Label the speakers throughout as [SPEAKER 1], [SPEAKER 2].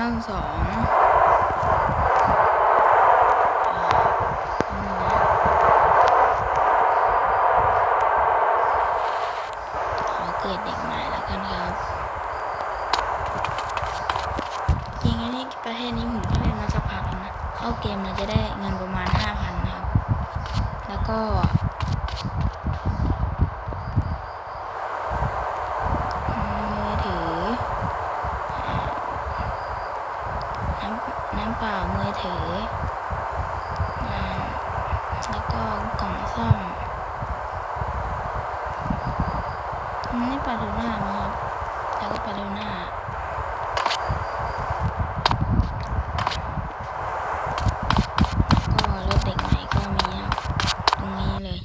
[SPEAKER 1] ร้างสองขอเกิดเด็กใหม่แล้วกันครับจริงอันนี้ประเทศนี้ผมก็เล่นมาสักพักนะ เข้าเกมเราจะได้เงินประมาณ 5,000 นะครับ แล้วก็มือถืออ่าน้ำน้ำ เปล่ามือถือ แล้วก็กล่องซ่อมอันนี่ปลาทูหน่ามั้งครับ แล้วก็ปลาทูน่าก็รถเด็กใหม่ก็มีครับตรงนี้เลย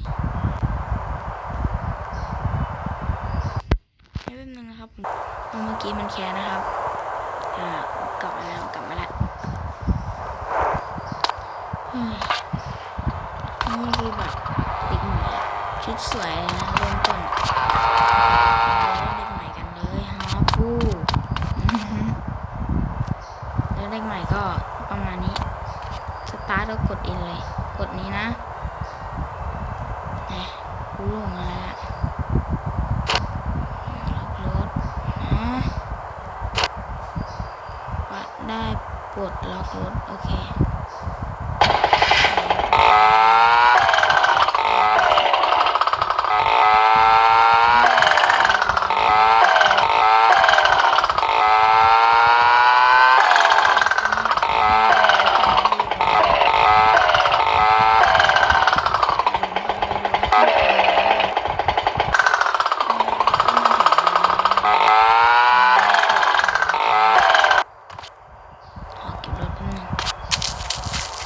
[SPEAKER 1] ให้แป๊บนึงนะครับผมเพราเมื่อกี้มันแคร์นะครับ อ่ากลับมาแล้วกลับมาแล้ว นี่คือแบบเด็กใหม่ชุดสวยเลยนะเริ่มต้นเราเล่นเด็กใหม่กันเลยฮาฟูอื้อหือแล้วเด็กใหม่ก็ประมาณนี้ สตาร์ทแล้วกดอินเลย กดนี้นะแหมกูลงมาแล้วล็อกรถนะว่าได้ปลดล็อกรถ โอเค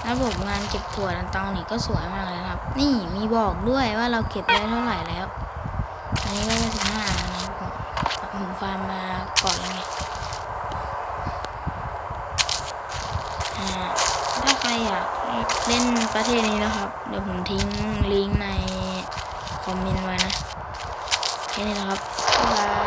[SPEAKER 1] ระบบงานเก็บถั่วลันตองนี่ก็สวยมากเลยครับ นี่มีบอกด้วยว่าเราเก็บได้เท่าไหร่แล้ว อันนี้ก็ได้สิบห้าแล้วนะครับผมฟาร์มมาก่อนแล้วไงถ้าใครอยากเล่นประเทศนี้นะครับ เดี๋ยวผมทิ้งลิงก์ในคอมเมนต์ไว้นะ แค่นี้นะครับบ๊ายบาย